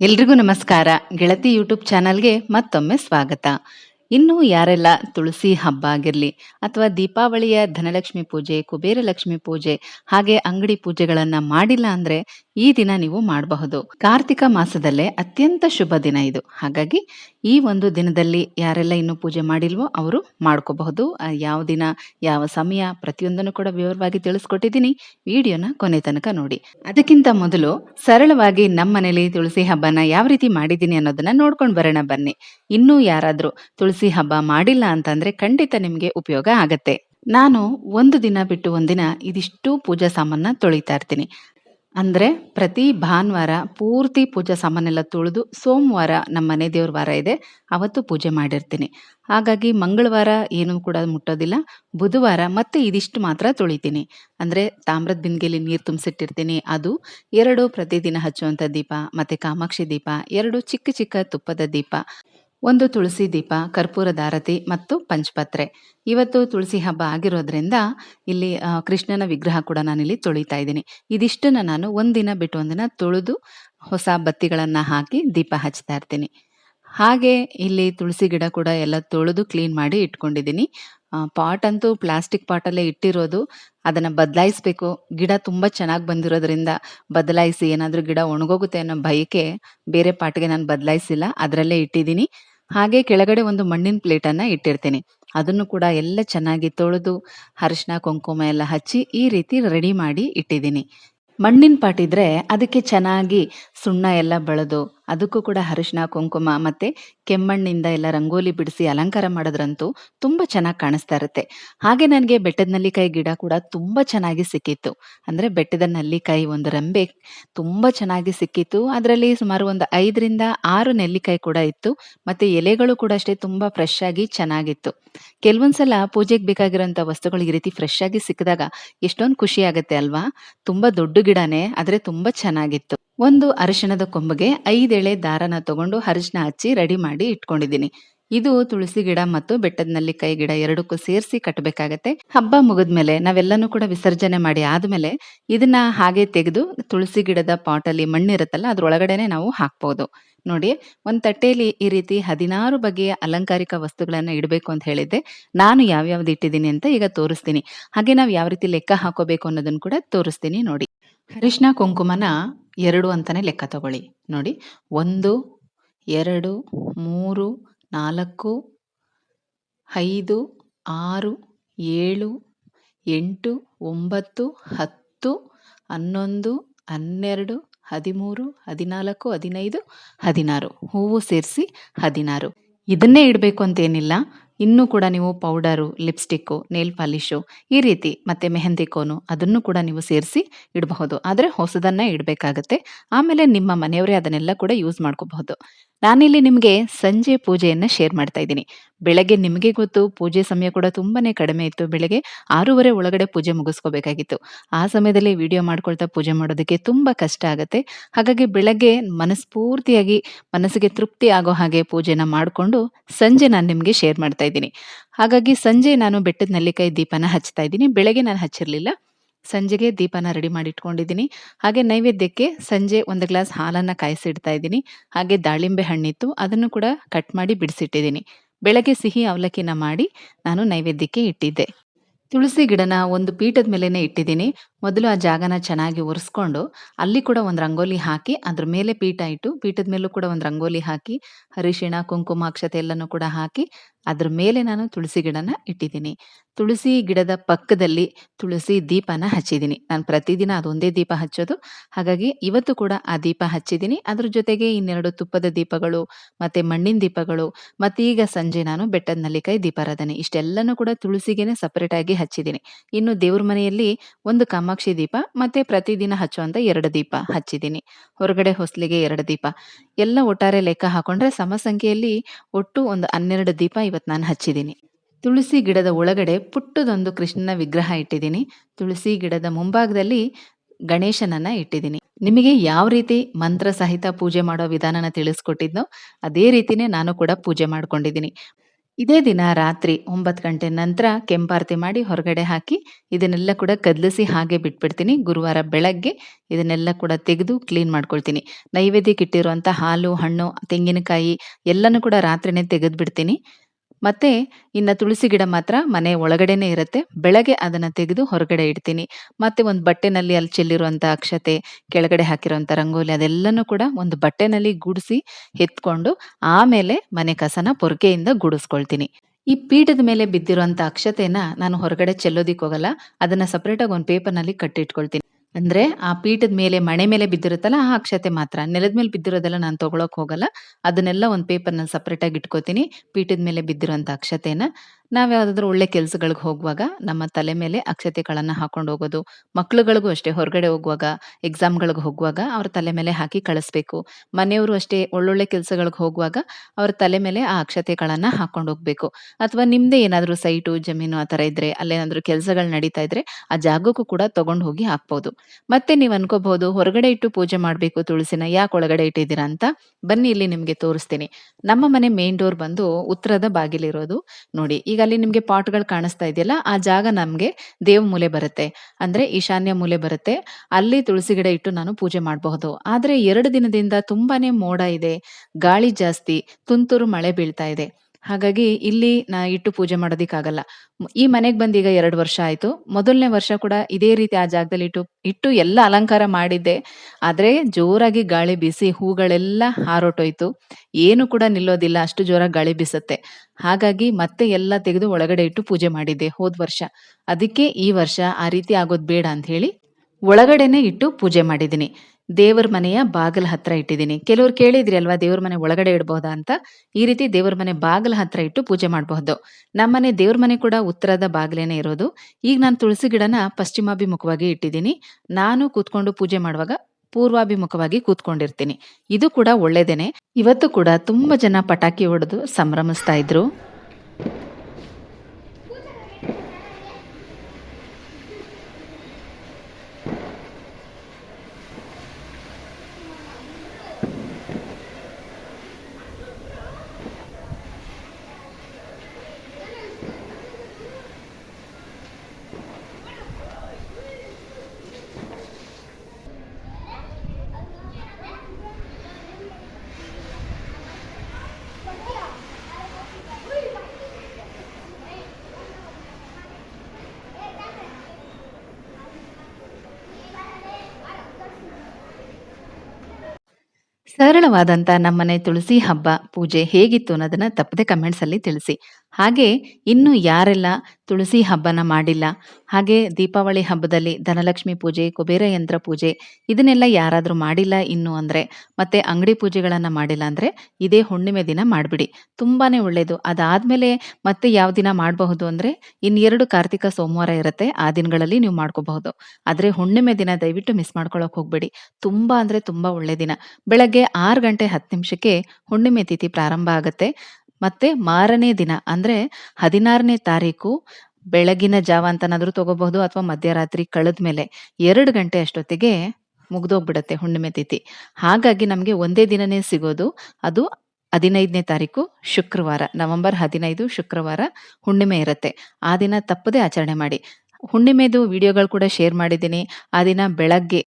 ಎಲ್ರಿಗೂ ನಮಸ್ಕಾರ. ಗೆಳತಿ ಯೂಟ್ಯೂಬ್ ಚಾನಲ್ಗೆ ಮತ್ತೊಮ್ಮೆ ಸ್ವಾಗತ. ಇನ್ನು ಯಾರೆಲ್ಲ ತುಳಸಿ ಹಬ್ಬ ಆಗಿರಲಿ ಅಥವಾ ದೀಪಾವಳಿಯ ಧನಲಕ್ಷ್ಮಿ ಪೂಜೆ, ಕುಬೇರ ಲಕ್ಷ್ಮಿ ಪೂಜೆ, ಹಾಗೆ ಅಂಗಡಿ ಪೂಜೆಗಳನ್ನ ಮಾಡಿಲ್ಲ ಅಂದ್ರೆ ಈ ದಿನ ನೀವು ಮಾಡಬಹುದು. ಕಾರ್ತಿಕ ಮಾಸದಲ್ಲೇ ಅತ್ಯಂತ ಶುಭ ದಿನ ಇದು. ಹಾಗಾಗಿ ಈ ಒಂದು ದಿನದಲ್ಲಿ ಯಾರೆಲ್ಲ ಇನ್ನೂ ಪೂಜೆ ಮಾಡಿಲ್ವೋ ಅವರು ಮಾಡ್ಕೋಬಹುದು. ಯಾವ ದಿನ, ಯಾವ ಸಮಯ, ಪ್ರತಿಯೊಂದನ್ನು ಕೂಡ ವಿವರವಾಗಿ ತಿಳಿಸ್ಕೊಟ್ಟಿದ್ದೀನಿ. ವಿಡಿಯೋನ ಕೊನೆ ತನಕ ನೋಡಿ. ಅದಕ್ಕಿಂತ ಮೊದಲು ಸರಳವಾಗಿ ನಮ್ಮ ಮನೇಲಿ ತುಳಸಿ ಹಬ್ಬನ ಯಾವ ರೀತಿ ಮಾಡಿದ್ದೀನಿ ಅನ್ನೋದನ್ನ ನೋಡ್ಕೊಂಡು ಬರೋಣ ಬನ್ನಿ. ಇನ್ನೂ ಯಾರಾದ್ರೂ ತುಳಸಿ ಹಬ್ಬ ಮಾಡಿಲ್ಲ ಅಂತಂದ್ರೆ ಖಂಡಿತ ನಿಮ್ಗೆ ಉಪಯೋಗ ಆಗತ್ತೆ. ನಾನು ಒಂದು ದಿನ ಬಿಟ್ಟು ಒಂದಿನ ಇದಿಷ್ಟು ಪೂಜಾ ಸಾಮಾನ ತೊಳಿತಾ ಇರ್ತೀನಿ. ಅಂದ್ರೆ ಪ್ರತಿ ಭಾನುವಾರ ಪೂರ್ತಿ ಪೂಜಾ ಸಾಮಾನೆಲ್ಲ ತೊಳೆದು ಸೋಮವಾರ ನಮ್ಮ ಮನೆ ದೇವ್ರ ವಾರ ಇದೆ. ಅವತ್ತು ಪೂಜೆ ಮಾಡಿರ್ತೀನಿ. ಹಾಗಾಗಿ ಮಂಗಳವಾರ ಏನೂ ಕೂಡ ಮುಟ್ಟೋದಿಲ್ಲ. ಬುಧವಾರ ಮತ್ತೆ ಇದಿಷ್ಟು ಮಾತ್ರ ತೊಳಿತೀನಿ. ಅಂದರೆ ತಾಮ್ರದ ಬಿಂದಿಗೆಯಲ್ಲಿ ನೀರು ತುಂಬಿಸಿಟ್ಟಿರ್ತೀನಿ. ಅದು ಎರಡು ಪ್ರತಿದಿನ ಹಚ್ಚುವಂಥ ದೀಪ, ಮತ್ತು ಕಾಮಾಕ್ಷಿ ದೀಪ, ಎರಡು ಚಿಕ್ಕ ಚಿಕ್ಕ ತುಪ್ಪದ ದೀಪ. ಒಂದು ತುಳಸಿ ದೀಪ ಕರ್ಪೂರದ ಆರತಿ ಮತ್ತು ಪಂಚಪತ್ರೆ. ಇವತ್ತು ತುಳಸಿ ಹಬ್ಬ ಆಗಿರೋದ್ರಿಂದ ಇಲ್ಲಿ ಕೃಷ್ಣನ ವಿಗ್ರಹ ಕೂಡ ನಾನಿಲ್ಲಿ ತೊಳಿತಾ ಇದ್ದೀನಿ. ಇದಿಷ್ಟನ್ನ ನಾನು ಒಂದಿನ ಬಿಟ್ಟು ಒಂದಿನ ತೊಳೆದು ಹೊಸ ಬತ್ತಿಗಳನ್ನ ಹಾಕಿ ದೀಪ ಹಚ್ತಾ ಇರ್ತೀನಿ. ಹಾಗೆ ಇಲ್ಲಿ ತುಳಸಿ ಗಿಡ ಕೂಡ ಎಲ್ಲ ತೊಳೆದು ಕ್ಲೀನ್ ಮಾಡಿ ಇಟ್ಕೊಂಡಿದ್ದೀನಿ. ಪಾಟ್ ಅಂತೂ ಪ್ಲಾಸ್ಟಿಕ್ ಪಾಟಲ್ಲೇ ಇಟ್ಟಿರೋದು. ಅದನ್ನ ಬದಲಾಯಿಸ್ಬೇಕು. ಗಿಡ ತುಂಬಾ ಚೆನ್ನಾಗಿ ಬಂದಿರೋದ್ರಿಂದ ಬದಲಾಯಿಸಿ ಏನಾದ್ರೂ ಗಿಡ ಒಣಗೋಗುತ್ತೆ ಅನ್ನೋ ಭಯಕ್ಕೆ ಬೇರೆ ಪಾಟ್ಗೆ ನಾನು ಬದಲಾಯಿಸಿಲ್ಲ. ಅದರಲ್ಲೇ ಇಟ್ಟಿದ್ದೀನಿ. ಹಾಗೆ ಕೆಳಗಡೆ ಒಂದು ಮಣ್ಣಿನ ಪ್ಲೇಟನ್ನು ಇಟ್ಟಿರ್ತೀನಿ. ಅದನ್ನು ಕೂಡ ಎಲ್ಲ ಚೆನ್ನಾಗಿ ತೊಳೆದು ಅರಿಶಿನ ಕುಂಕುಮ ಎಲ್ಲ ಹಚ್ಚಿ ಈ ರೀತಿ ರೆಡಿ ಮಾಡಿ ಇಟ್ಟಿದ್ದೀನಿ. ಮಣ್ಣಿನ ಪಾಟಿದ್ರೆ ಅದಕ್ಕೆ ಚೆನ್ನಾಗಿ ಸುಣ್ಣ ಎಲ್ಲ ಬೆಳೆದು ಅದಕ್ಕೂ ಕೂಡ ಅರಿಶಿನ ಕುಂಕುಮ ಮತ್ತೆ ಕೆಮ್ಮಣ್ಣಿಂದ ಎಲ್ಲ ರಂಗೋಲಿ ಬಿಡಿಸಿ ಅಲಂಕಾರ ಮಾಡೋದ್ರಂತೂ ತುಂಬಾ ಚೆನ್ನಾಗಿ ಕಾಣಿಸ್ತಾ ಇರುತ್ತೆ. ಹಾಗೆ ನನಗೆ ಬೆಟ್ಟದ ನಲ್ಲಿಕಾಯಿ ಗಿಡ ಕೂಡ ತುಂಬಾ ಚೆನ್ನಾಗಿ ಸಿಕ್ಕಿತ್ತು. ಅಂದ್ರೆ ಬೆಟ್ಟದ ನಲ್ಲಿಕಾಯಿ ಒಂದು ರಂಬೆ ತುಂಬಾ ಚೆನ್ನಾಗಿ ಸಿಕ್ಕಿತ್ತು. ಅದರಲ್ಲಿ ಸುಮಾರು ಒಂದು ಐದರಿಂದ ಆರು ನೆಲ್ಲಿಕಾಯಿ ಕೂಡ ಇತ್ತು. ಮತ್ತೆ ಎಲೆಗಳು ಕೂಡ ಅಷ್ಟೇ ತುಂಬಾ ಫ್ರೆಶ್ ಆಗಿ ಚೆನ್ನಾಗಿತ್ತು. ಕೆಲವೊಂದ್ಸಲ ಪೂಜೆಗೆ ಬೇಕಾಗಿರೋಂಥ ವಸ್ತುಗಳು ಈ ರೀತಿ ಫ್ರೆಶ್ ಆಗಿ ಸಿಕ್ಕಿದಾಗ ಎಷ್ಟೊಂದು ಖುಷಿ ಆಗುತ್ತೆ ಅಲ್ವಾ? ತುಂಬಾ ದೊಡ್ಡ ಗಿಡನೇ, ಆದ್ರೆ ತುಂಬಾ ಚೆನ್ನಾಗಿತ್ತು. ಒಂದು ಅರಿಶಿಣದ ಕೊಂಬಗೆ ಐದೆಳೆ ದಾರನ ತಗೊಂಡು ಅರಿಶಿನ ಹಚ್ಚಿ ರೆಡಿ ಮಾಡಿ ಇಟ್ಕೊಂಡಿದ್ದೀನಿ. ಇದು ತುಳಸಿ ಗಿಡ ಮತ್ತು ಬೆಟ್ಟದ ಕೈ ಗಿಡ ಎರಡಕ್ಕೂ ಸೇರಿಸಿ ಕಟ್ಟಬೇಕಾಗತ್ತೆ. ಹಬ್ಬ ಮುಗಿದ್ಮೇಲೆ ನಾವೆಲ್ಲನೂ ಕೂಡ ವಿಸರ್ಜನೆ ಮಾಡಿ ಆದ್ಮೇಲೆ ಇದನ್ನ ಹಾಗೆ ತೆಗೆದು ತುಳಸಿ ಗಿಡದ ಪಾಟಲ್ಲಿ ಮಣ್ಣಿರುತ್ತಲ್ಲ ಅದ್ರೊಳಗಡೆನೆ ನಾವು ಹಾಕ್ಬೋದು. ನೋಡಿ, ಒಂದ್ ತಟ್ಟೆಯಲ್ಲಿ ಈ ರೀತಿ ಹದಿನಾರು ಬಗೆಯ ಅಲಂಕಾರಿಕ ವಸ್ತುಗಳನ್ನ ಇಡಬೇಕು ಅಂತ ಹೇಳಿದ್ದೆ. ನಾನು ಯಾವ್ಯಾವ್ದು ಇಟ್ಟಿದ್ದೀನಿ ಅಂತ ಈಗ ತೋರಿಸ್ತೀನಿ. ಹಾಗೆ ನಾವು ಯಾವ ರೀತಿ ಲೆಕ್ಕ ಹಾಕೋಬೇಕು ಅನ್ನೋದನ್ನ ಕೂಡ ತೋರಿಸ್ತೀನಿ ನೋಡಿ. ಅರಿಶಿನ ಕುಂಕುಮನ ಎರಡು ಅಂತಲೇ ಲೆಕ್ಕ ತಗೊಳ್ಳಿ. ನೋಡಿ, ಒಂದು, ಎರಡು, ಮೂರು, ನಾಲ್ಕು, ಐದು, ಆರು, ಏಳು, ಎಂಟು, ಒಂಬತ್ತು, ಹತ್ತು, ಹನ್ನೊಂದು, ಹನ್ನೆರಡು, ಹದಿಮೂರು, ಹದಿನಾಲ್ಕು, ಹದಿನೈದು, ಹದಿನಾರು. ಹೂವು ಸೇರಿಸಿ ಹದಿನಾರು. ಇದನ್ನೇ ಇಡಬೇಕು ಅಂತೇನಿಲ್ಲ. ಇನ್ನೂ ಕೂಡ ನೀವು ಪೌಡರು, ಲಿಪ್ಸ್ಟಿಕ್ಕು, ನೇಲ್ ಪಾಲಿಶು, ಈ ರೀತಿ ಮತ್ತೆ ಮೆಹಂದಿ ಕೋನು ಅದನ್ನು ಕೂಡ ನೀವು ಸೇರಿಸಿ ಇಡಬಹುದು. ಆದರೆ ಹೊಸದನ್ನ ಇಡಬೇಕಾಗತ್ತೆ. ಆಮೇಲೆ ನಿಮ್ಮ ಮನೆಯವರೇ ಅದನ್ನೆಲ್ಲ ಕೂಡ ಯೂಸ್ ಮಾಡ್ಕೋಬಹುದು. ನಾನಿಲ್ಲಿ ನಿಮಗೆ ಸಂಜೆ ಪೂಜೆಯನ್ನು ಶೇರ್ ಮಾಡ್ತಾ ಇದ್ದೀನಿ. ಬೆಳಗ್ಗೆ ನಿಮಗೆ ಗೊತ್ತು, ಪೂಜೆ ಸಮಯ ಕೂಡ ತುಂಬಾನೇ ಕಡಿಮೆ ಇತ್ತು. ಬೆಳಗ್ಗೆ ಆರೂವರೆ ಒಳಗಡೆ ಪೂಜೆ ಮುಗಿಸ್ಕೋಬೇಕಾಗಿತ್ತು. ಆ ಸಮಯದಲ್ಲಿ ವಿಡಿಯೋ ಮಾಡ್ಕೊಳ್ತಾ ಪೂಜೆ ಮಾಡೋದಕ್ಕೆ ತುಂಬಾ ಕಷ್ಟ ಆಗುತ್ತೆ. ಹಾಗಾಗಿ ಬೆಳಗ್ಗೆ ಮನಸ್ಫೂರ್ತಿಯಾಗಿ ಮನಸ್ಸಿಗೆ ತೃಪ್ತಿ ಆಗೋ ಹಾಗೆ ಪೂಜೆನ ಮಾಡಿಕೊಂಡು ಸಂಜೆ ನಾನು ನಿಮಗೆ ಶೇರ್ ಮಾಡ್ತಾ ಇದ್ದೀನಿ. ಹಾಗಾಗಿ ಸಂಜೆ ನಾನು ಬೆಟ್ಟದ ನಲ್ಲಿಕಾಯಿ ದೀಪನ ಹಚ್ತಾ ಇದ್ದೀನಿ. ಬೆಳಗ್ಗೆ ನಾನು ಹಚ್ಚಿರ್ಲಿಲ್ಲ. ಸಂಜೆಗೆ ದೀಪನ ರೆಡಿ ಮಾಡಿ ಇಟ್ಕೊಂಡಿದ್ದೀನಿ ಹಾಗೆ ನೈವೇದ್ಯಕ್ಕೆ ಸಂಜೆ ಒಂದು ಗ್ಲಾಸ್ ಹಾಲನ್ನು ಕಾಯಿಸಿಡ್ತಾ ಇದ್ದೀನಿ. ಹಾಗೆ ದಾಳಿಂಬೆ ಹಣ್ಣಿತ್ತು, ಅದನ್ನು ಕೂಡ ಕಟ್ ಮಾಡಿ ಬಿಡಿಸಿಟ್ಟಿದ್ದೀನಿ. ಬೆಳಗ್ಗೆ ಸಿಹಿ ಅವಲಕ್ಕಿನ ಮಾಡಿ ನಾನು ನೈವೇದ್ಯಕ್ಕೆ ಇಟ್ಟಿದ್ದೆ. ತುಳಸಿ ಗಿಡನ ಒಂದು ಪೀಠದ ಮೇಲೆನೆ ಇಟ್ಟಿದ್ದೀನಿ. ಮೊದಲು ಆ ಜಾಗನ ಚೆನ್ನಾಗಿ ಒರೆಸ್ಕೊಂಡು ಅಲ್ಲಿ ಕೂಡ ಒಂದು ರಂಗೋಲಿ ಹಾಕಿ ಅದ್ರ ಮೇಲೆ ಪೀಠ ಇಟ್ಟು ಪೀಠದ ಮೇಲೂ ಕೂಡ ಒಂದು ರಂಗೋಲಿ ಹಾಕಿ ಅರಿಶಿಣ, ಕುಂಕುಮ, ಅಕ್ಷತೆ ಎಲ್ಲನೂ ಕೂಡ ಹಾಕಿ ಅದ್ರ ಮೇಲೆ ನಾನು ತುಳಸಿ ಗಿಡನ ಇಟ್ಟಿದ್ದೀನಿ. ತುಳಸಿ ಗಿಡದ ಪಕ್ಕದಲ್ಲಿ ತುಳಸಿ ದೀಪನ ಹಚ್ಚಿದ್ದೀನಿ. ನಾನು ಪ್ರತಿದಿನ ಅದೊಂದೇ ದೀಪ ಹಚ್ಚೋದು. ಹಾಗಾಗಿ ಇವತ್ತು ಕೂಡ ಆ ದೀಪ ಹಚ್ಚಿದ್ದೀನಿ. ಅದ್ರ ಜೊತೆಗೆ ಇನ್ನೆರಡು ತುಪ್ಪದ ದೀಪಗಳು, ಮತ್ತೆ ಮಣ್ಣಿನ ದೀಪಗಳು, ಮತ್ತೆ ಈಗ ಸಂಜೆ ನಾನು ಬೆಟ್ಟದ ನಲ್ಲಿಕಾಯಿ ದೀಪಾರಾಧನೆ. ಇಷ್ಟೆಲ್ಲನೂ ಕೂಡ ತುಳಸಿಗೆನೆ ಸಪರೇಟ್ ಆಗಿ ಹಚ್ಚಿದ್ದೀನಿ. ಇನ್ನು ದೇವ್ರ ಮನೆಯಲ್ಲಿ ಒಂದು ಕಾಮಾಕ್ಷಿ ದೀಪ ಮತ್ತೆ ಪ್ರತಿದಿನ ಹಚ್ಚುವಂತ ಎರಡು ದೀಪ ಹಚ್ಚಿದ್ದೀನಿ. ಹೊರಗಡೆ ಹೊಸ್ಲಿಗೆ ಎರಡು ದೀಪ. ಎಲ್ಲ ಒಟ್ಟಾರೆ ಲೆಕ್ಕ ಹಾಕೊಂಡ್ರೆ ಸಮ ಸಂಖ್ಯೆಯಲ್ಲಿ ಒಟ್ಟು ಒಂದು ಹನ್ನೆರಡು ದೀಪ ಇವತ್ತು ನಾನು ಹಚ್ಚಿದ್ದೀನಿ. ತುಳಸಿ ಗಿಡದ ಒಳಗಡೆ ಪುಟ್ಟದೊಂದು ಕೃಷ್ಣನ ವಿಗ್ರಹ ಇಟ್ಟಿದ್ದೀನಿ. ತುಳಸಿ ಗಿಡದ ಮುಂಭಾಗದಲ್ಲಿ ಗಣೇಶನನ್ನ ಇಟ್ಟಿದ್ದೀನಿ. ನಿಮಗೆ ಯಾವ ರೀತಿ ಮಂತ್ರ ಸಹಿತ ಪೂಜೆ ಮಾಡೋ ವಿಧಾನನ ತಿಳಿಸ್ಕೊಟ್ಟಿದ್ನೋ ಅದೇ ರೀತಿನೇ ನಾನು ಕೂಡ ಪೂಜೆ ಮಾಡ್ಕೊಂಡಿದ್ದೀನಿ. ಇದೇ ದಿನ ರಾತ್ರಿ ಒಂಬತ್ತು ಗಂಟೆ ನಂತರ ಕೆಂಪಾರತಿ ಮಾಡಿ ಹೊರಗಡೆ ಹಾಕಿ ಇದನ್ನೆಲ್ಲ ಕೂಡ ಕದಲಿಸಿ ಹಾಗೆ ಬಿಟ್ಬಿಡ್ತೀನಿ. ಗುರುವಾರ ಬೆಳಗ್ಗೆ ಇದನ್ನೆಲ್ಲ ಕೂಡ ತೆಗೆದು ಕ್ಲೀನ್ ಮಾಡ್ಕೊಳ್ತೀನಿ. ನೈವೇದ್ಯಕ್ಕೆ ಇಟ್ಟಿರುವಂಥ ಹಾಲು, ಹಣ್ಣು, ತೆಂಗಿನಕಾಯಿ ಎಲ್ಲನೂ ಕೂಡ ರಾತ್ರಿನೇ ತೆಗೆದ್ಬಿಡ್ತೀನಿ. ಮತ್ತೆ ಇನ್ನು ತುಳಸಿ ಗಿಡ ಮಾತ್ರ ಮನೆ ಒಳಗಡೆನೆ ಇರುತ್ತೆ. ಬೆಳಗ್ಗೆ ಅದನ್ನು ತೆಗೆದು ಹೊರಗಡೆ ಇಡ್ತೀನಿ. ಮತ್ತೆ ಒಂದು ಬಟ್ಟೆನಲ್ಲಿ ಅಲ್ಲಿ ಚೆಲ್ಲಿರುವಂಥ ಅಕ್ಷತೆ, ಕೆಳಗಡೆ ಹಾಕಿರುವಂಥ ರಂಗೋಲಿ ಅದೆಲ್ಲನೂ ಕೂಡ ಒಂದು ಬಟ್ಟೆನಲ್ಲಿ ಗುಡಿಸಿ ಎತ್ಕೊಂಡು ಆಮೇಲೆ ಮನೆ ಕಸನ ಪೊರ್ಕೆಯಿಂದ ಗುಡಿಸ್ಕೊಳ್ತೀನಿ. ಈ ಪೀಠದ ಮೇಲೆ ಬಿದ್ದಿರುವಂಥ ಅಕ್ಷತೆನ ನಾನು ಹೊರಗಡೆ ಚೆಲ್ಲೋದಿಕ್ಕೆ ಹೋಗಲ್ಲ. ಅದನ್ನು ಸಪ್ರೇಟಾಗಿ ಒಂದು ಪೇಪರ್‌ನಲ್ಲಿ ಕಟ್ಟಿಟ್ಕೊಳ್ತೀನಿ. ಅಂದ್ರೆ ಆ ಪೀಠದ ಮೇಲೆ, ಮಣೆ ಮೇಲೆ ಬಿದ್ದಿರುತ್ತಲ್ಲ, ಆ ಅಕ್ಷತೆ ಮಾತ್ರ. ನೆಲದ ಮೇಲೆ ಬಿದ್ದಿರೋದೆಲ್ಲ ನಾನು ತಗೊಳಕ್ ಹೋಗಲ್ಲ. ಅದನ್ನೆಲ್ಲ ಒಂದು ಪೇಪರ್‌ನಲ್ಲಿ ಸೆಪರೇಟಾಗಿ ಇಟ್ಕೋತೀನಿ. ಪೀಠದ ಮೇಲೆ ಬಿದ್ದಿರುವಂತ ಅಕ್ಷತೆನ. ನಾವ್ ಯಾವ್ದಾದ್ರು ಒಳ್ಳೆ ಕೆಲಸಗಳಿಗೆ ಹೋಗುವಾಗ ನಮ್ಮ ತಲೆ ಮೇಲೆ ಅಕ್ಷತೆಗಳನ್ನ ಹಾಕೊಂಡು ಹೋಗೋದು. ಮಕ್ಳುಗಳಿಗೂ ಅಷ್ಟೇ ಹೊರಗಡೆ ಹೋಗುವಾಗ, ಎಕ್ಸಾಮ್‌ಗಳಿಗೆ ಹೋಗುವಾಗ ಅವ್ರ ತಲೆ ಮೇಲೆ ಹಾಕಿ ಕಳಿಸ್ಬೇಕು. ಮನೆಯವರು ಅಷ್ಟೇ ಒಳ್ಳೊಳ್ಳೆ ಕೆಲಸಗಳಿಗೆ ಹೋಗುವಾಗ ಅವ್ರ ತಲೆ ಮೇಲೆ ಆ ಅಕ್ಷತೆಗಳನ್ನ ಹಾಕೊಂಡು ಹೋಗ್ಬೇಕು. ಅಥವಾ ನಿಮ್ದೆ ಏನಾದ್ರು ಸೈಟು, ಜಮೀನು ಆ ಥರ ಇದ್ರೆ ಅಲ್ಲೇನಾದ್ರೂ ಕೆಲಸಗಳು ನಡೀತಾ ಇದ್ರೆ ಆ ಜಾಗಕ್ಕೂ ಕೂಡ ತಗೊಂಡ್ ಹೋಗಿ ಹಾಕ್ಬೋದು. ಮತ್ತೆ ನೀವ್ ಅನ್ಕೋಬಹುದು ಹೊರಗಡೆ ಇಟ್ಟು ಪೂಜೆ ಮಾಡ್ಬೇಕು ತುಳಸಿನ ಯಾಕೆ ಒಳಗಡೆ ಇಟ್ಟಿದ್ದೀರಾ ಅಂತ. ಬನ್ನಿ ಇಲ್ಲಿ ನಿಮ್ಗೆ ತೋರಿಸ್ತೀನಿ. ನಮ್ಮ ಮನೆ ಮೇನ್ ಡೋರ್ ಬಂದು ಉತ್ತರದ ಬಾಗಿಲಿರೋದು. ನೋಡಿ ಈಗ ಅಲ್ಲಿ ನಿಮ್ಗೆ ಪಾಟ್‌ಗಳು ಕಾಣಿಸ್ತಾ ಇದೆಯಲ್ಲ ಆ ಜಾಗ ನಮ್ಗೆ ದೇವ್ ಮೂಲೆ ಬರುತ್ತೆ. ಅಂದ್ರೆ ಈಶಾನ್ಯ ಮೂಲೆ ಬರುತ್ತೆ. ಅಲ್ಲಿ ತುಳಸಿ ಗಿಡ ಇಟ್ಟು ನಾನು ಪೂಜೆ ಮಾಡಬಹುದು. ಆದ್ರೆ ಎರಡು ದಿನದಿಂದ ತುಂಬಾನೇ ಮೋಡ ಇದೆ. ಗಾಳಿ ಜಾಸ್ತಿ, ತುಂತುರು ಮಳೆ ಬೀಳ್ತಾ ಇದೆ. ಹಾಗಾಗಿ ಇಲ್ಲಿ ನಾ ಇಟ್ಟು ಪೂಜೆ ಮಾಡೋದಿಕ್ಕಾಗಲ್ಲ. ಈ ಮನೆಗೆ ಬಂದೀಗ ಎರಡು 2 ವರ್ಷ ಆಯ್ತು. ಮೊದಲನೇ ವರ್ಷ ಕೂಡ ಇದೇ ರೀತಿ ಆ ಜಾಗದಲ್ಲಿ ಇಟ್ಟು ಇಟ್ಟು ಎಲ್ಲ ಅಲಂಕಾರ ಮಾಡಿದ್ದೆ. ಆದ್ರೆ ಜೋರಾಗಿ ಗಾಳಿ ಬೀಸಿ ಹೂಗಳೆಲ್ಲ ಹಾರೋಟೋಯ್ತು. ಏನು ಕೂಡ ನಿಲ್ಲೋದಿಲ್ಲ ಅಷ್ಟು ಜೋರಾಗಿ ಗಾಳಿ ಬೀಸತ್ತೆ. ಹಾಗಾಗಿ ಮತ್ತೆ ಎಲ್ಲ ತೆಗೆದು ಒಳಗಡೆ ಇಟ್ಟು ಪೂಜೆ ಮಾಡಿದ್ದೆ ಹೋದ್ ವರ್ಷ. ಅದಕ್ಕೆ ಈ ವರ್ಷ ಆ ರೀತಿ ಆಗೋದು ಬೇಡ ಅಂತ ಹೇಳಿ ಒಳಗಡೆನೆ ಇಟ್ಟು ಪೂಜೆ ಮಾಡಿದ್ದೀನಿ. ದೇವರ ಮನೆಯ ಬಾಗಿಲ ಹತ್ರ ಇಟ್ಟಿದ್ದೀನಿ. ಕೆಲವರು ಕೇಳಿದ್ರಿ ಅಲ್ವಾ, ದೇವ್ರ ಮನೆ ಒಳಗಡೆ ಇಡಬಹುದಾ ಅಂತ. ಈ ರೀತಿ ದೇವ್ರ ಮನೆ ಬಾಗಿಲ ಹತ್ರ ಇಟ್ಟು ಪೂಜೆ ಮಾಡಬಹುದು. ನಮ್ಮನೆ ದೇವ್ರ ಮನೆ ಕೂಡ ಉತ್ತರದ ಬಾಗಿಲೇನೆ ಇರೋದು. ಈಗ ನಾನು ತುಳಸಿ ಗಿಡನ ಪಶ್ಚಿಮಾಭಿಮುಖವಾಗಿ ಇಟ್ಟಿದ್ದೀನಿ. ನಾನು ಕೂತ್ಕೊಂಡು ಪೂಜೆ ಮಾಡುವಾಗ ಪೂರ್ವಾಭಿಮುಖವಾಗಿ ಕೂತ್ಕೊಂಡಿರ್ತೀನಿ. ಇದು ಕೂಡ ಒಳ್ಳೇದೇನೆ. ಇವತ್ತು ಕೂಡ ತುಂಬಾ ಜನ ಪಟಾಕಿ ಹೊಡೆದು ಸಂಭ್ರಮಿಸ್ತಾ ಇದ್ರು. ಸರಳವಾದಂತ ನಮ್ಮನೆ ತುಳಸಿ ಹಬ್ಬ, ಪೂಜೆ ಹೇಗಿತ್ತು ಅನ್ನೋದನ್ನ ತಪ್ಪದೆ ಕಮೆಂಟ್ಸ್ ಅಲ್ಲಿ ತಿಳಿಸಿ. ಹಾಗೆ ಇನ್ನು ಯಾರೆಲ್ಲ ತುಳಸಿ ಹಬ್ಬನ ಮಾಡಿಲ್ಲ, ಹಾಗೆ ದೀಪಾವಳಿ ಹಬ್ಬದಲ್ಲಿ ಧನಲಕ್ಷ್ಮಿ ಪೂಜೆ, ಕುಬೇರ ಯಂತ್ರ ಪೂಜೆ ಇದನ್ನೆಲ್ಲ ಯಾರಾದರೂ ಮಾಡಿಲ್ಲ ಇನ್ನು ಅಂದರೆ ಮತ್ತೆ ಅಂಗಡಿ ಪೂಜೆಗಳನ್ನು ಮಾಡಿಲ್ಲ ಅಂದರೆ ಇದೇ ಹುಣ್ಣಿಮೆ ದಿನ ಮಾಡಿಬಿಡಿ ತುಂಬಾ ಒಳ್ಳೆಯದು ಅದಾದಮೇಲೆ ಮತ್ತೆ ಯಾವ ದಿನ ಮಾಡಬಹುದು ಅಂದರೆ ಇನ್ನೆರಡು ಕಾರ್ತಿಕ ಸೋಮವಾರ ಇರುತ್ತೆ. ಆ ದಿನಗಳಲ್ಲಿ ನೀವು ಮಾಡ್ಕೋಬಹುದು. ಆದರೆ ಹುಣ್ಣಿಮೆ ದಿನ ದಯವಿಟ್ಟು ಮಿಸ್ ಮಾಡ್ಕೊಳ್ಳೋಕೆ ಹೋಗ್ಬೇಡಿ. ತುಂಬ ಅಂದರೆ ತುಂಬ ಒಳ್ಳೆ ದಿನ. ಬೆಳಗ್ಗೆ ಆರು ಗಂಟೆ 10 ನಿಮಿಷಕ್ಕೆ ಹುಣ್ಣಿಮೆ ತಿಥಿ ಪ್ರಾರಂಭ ಆಗುತ್ತೆ ಮತ್ತೆ ಮಾರನೇ ದಿನ ಅಂದರೆ ಹದಿನಾರನೇ ತಾರೀಕು ಬೆಳಗಿನ ಜಾವ ಅಂತನಾದ್ರೂ ತಗೋಬಹುದು ಅಥವಾ ಮಧ್ಯರಾತ್ರಿ ಕಳೆದ ಮೇಲೆ ಎರಡು ಗಂಟೆ ಅಷ್ಟೊತ್ತಿಗೆ ಮುಗ್ದೋಗ್ಬಿಡತ್ತೆ ಹುಣ್ಣಿಮೆ ತಿಥಿ. ಹಾಗಾಗಿ ನಮ್ಗೆ ಒಂದೇ ದಿನನೇ ಸಿಗೋದು. ಅದು 15ನೇ ತಾರೀಕು ಶುಕ್ರವಾರ. ನವೆಂಬರ್ 15 ಶುಕ್ರವಾರ ಹುಣ್ಣಿಮೆ ಇರುತ್ತೆ ಆ ದಿನ ತಪ್ಪದೇ ಆಚರಣೆ ಮಾಡಿ. ಹುಣ್ಣಿಮೆದು ವಿಡಿಯೋಗಳು ಕೂಡ ಶೇರ್ ಮಾಡಿದ್ದೀನಿ. ಆ ದಿನ ಬೆಳಗ್ಗೆ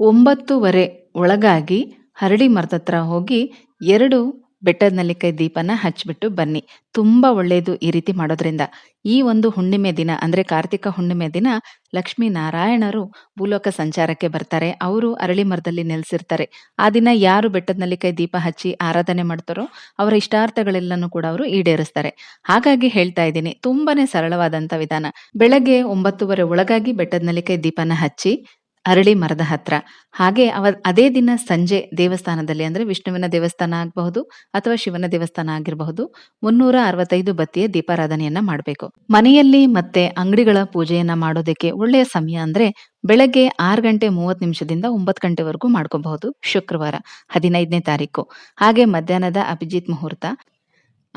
9:30 ಒಳಗಾಗಿ ಹರಡಿ ಮರದತ್ರ ಹೋಗಿ 2 ಬೆಟ್ಟದ ನಲ್ಲಿಕಾಯಿ ದೀಪನ ಹಚ್ಚಿಬಿಟ್ಟು ಬನ್ನಿ. ತುಂಬಾ ಒಳ್ಳೆಯದು ಈ ರೀತಿ ಮಾಡೋದ್ರಿಂದ. ಈ ಒಂದು ಹುಣ್ಣಿಮೆ ದಿನ ಅಂದ್ರೆ ಕಾರ್ತಿಕ ಹುಣ್ಣಿಮೆ ದಿನ ಲಕ್ಷ್ಮೀ ನಾರಾಯಣರು ಭೂಲೋಕ ಸಂಚಾರಕ್ಕೆ ಬರ್ತಾರೆ. ಅವರು ಅರಳಿ ಮರದಲ್ಲಿ ನೆಲೆಸಿರ್ತಾರೆ. ಆ ದಿನ ಯಾರು ಬೆಟ್ಟದ ನಲ್ಲಿಕಾಯಿ ದೀಪ ಹಚ್ಚಿ ಆರಾಧನೆ ಮಾಡ್ತಾರೋ ಅವರ ಇಷ್ಟಾರ್ಥಗಳೆಲ್ಲನೂ ಕೂಡ ಅವರು ಈಡೇರಿಸ್ತಾರೆ. ಹಾಗಾಗಿ ಹೇಳ್ತಾ ಇದ್ದೀನಿ. ತುಂಬಾನೇ ಸರಳವಾದಂಥ ವಿಧಾನ. ಬೆಳಗ್ಗೆ 9:30 ಒಳಗಾಗಿ ಬೆಟ್ಟದ ನಲ್ಲಿಕಾಯಿ ದೀಪನ ಹಚ್ಚಿ ಅರಳಿ ಮರದ ಹತ್ರ. ಹಾಗೆ ಅವ, ಅದೇ ದಿನ ಸಂಜೆ ದೇವಸ್ಥಾನದಲ್ಲಿ ಅಂದ್ರೆ ವಿಷ್ಣುವಿನ ದೇವಸ್ಥಾನ ಆಗಬಹುದು ಅಥವಾ ಶಿವನ ದೇವಸ್ಥಾನ ಆಗಿರಬಹುದು. 365 ಬತ್ತಿಯ ದೀಪಾರಾಧನೆಯನ್ನ ಮಾಡಬೇಕು ಮನೆಯಲ್ಲಿ ಮತ್ತೆ ಅಂಗಡಿಗಳ ಪೂಜೆಯನ್ನ ಮಾಡೋದಕ್ಕೆ ಒಳ್ಳೆಯ ಸಮಯ ಅಂದ್ರೆ ಬೆಳಗ್ಗೆ ಆರು ಗಂಟೆ 30 ನಿಮಿಷದಿಂದ ಒಂಬತ್ತು ಗಂಟೆವರೆಗೂ ಮಾಡ್ಕೋಬಹುದು. ಶುಕ್ರವಾರ 15ನೇ ತಾರೀಕು. ಹಾಗೆ ಮಧ್ಯಾಹ್ನದ ಅಭಿಜಿತ್ ಮುಹೂರ್ತ.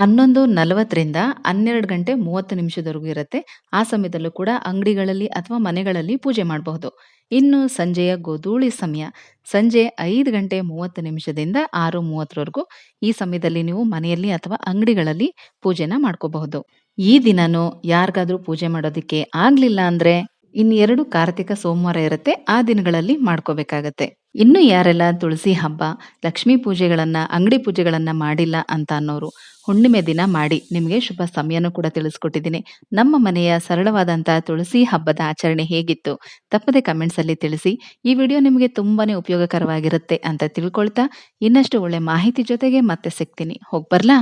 11:40ರಿಂದ 12 ಗಂಟೆ 30 ನಿಮಿಷದವರೆಗೂ ಇರುತ್ತೆ. ಆ ಸಮಯದಲ್ಲೂ ಕೂಡ ಅಂಗಡಿಗಳಲ್ಲಿ ಅಥವಾ ಮನೆಗಳಲ್ಲಿ ಪೂಜೆ ಮಾಡಬಹುದು. ಇನ್ನು ಸಂಜೆಯ ಗೋಧೂಳಿ ಸಮಯ ಸಂಜೆ ಐದು ಗಂಟೆ 30 ನಿಮಿಷದಿಂದ ಆರು ಮೂವತ್ತರವರೆಗೂ ಈ ಸಮಯದಲ್ಲಿ ನೀವು ಮನೆಯಲ್ಲಿ ಅಥವಾ ಅಂಗಡಿಗಳಲ್ಲಿ ಪೂಜೆನ ಮಾಡ್ಕೋಬಹುದು. ಈ ದಿನನೂ ಯಾರಿಗಾದ್ರೂ ಪೂಜೆ ಮಾಡೋದಕ್ಕೆ ಆಗ್ಲಿಲ್ಲ ಅಂದ್ರೆ ಇನ್ನೆರಡು ಕಾರ್ತಿಕ ಸೋಮವಾರ ಇರುತ್ತೆ. ಆ ದಿನಗಳಲ್ಲಿ ಮಾಡ್ಕೋಬೇಕಾಗತ್ತೆ. ಇನ್ನು ಯಾರೆಲ್ಲ ತುಳಸಿ ಹಬ್ಬ, ಲಕ್ಷ್ಮೀ ಪೂಜೆಗಳನ್ನ, ಅಂಗಡಿ ಪೂಜೆಗಳನ್ನ ಮಾಡಿಲ್ಲ ಅಂತ ಅನ್ನೋರು ಹುಣ್ಣಿಮೆ ದಿನ ಮಾಡಿ. ನಿಮಗೆ ಶುಭ ಸಮಯನೂ ಕೂಡ ತಿಳಿಸ್ಕೊಟ್ಟಿದ್ದೀನಿ. ನಮ್ಮ ಮನೆಯ ಸರಳವಾದಂಥ ತುಳಸಿ ಹಬ್ಬದ ಆಚರಣೆ ಹೇಗಿತ್ತು? ತಪ್ಪದೆ ಕಮೆಂಟ್ಸ್ ಅಲ್ಲಿ ತಿಳಿಸಿ. ಈ ವಿಡಿಯೋ ನಿಮಗೆ ತುಂಬಾನೇ ಉಪಯೋಗಕರವಾಗಿರುತ್ತೆ ಅಂತ ತಿಳ್ಕೊಳ್ತಾ ಇನ್ನಷ್ಟು ಒಳ್ಳೆ ಮಾಹಿತಿ ಜೊತೆಗೆ ಮತ್ತೆ ಸಿಗ್ತೀನಿ. ಹೋಗ್ಬರ್ಲಾ?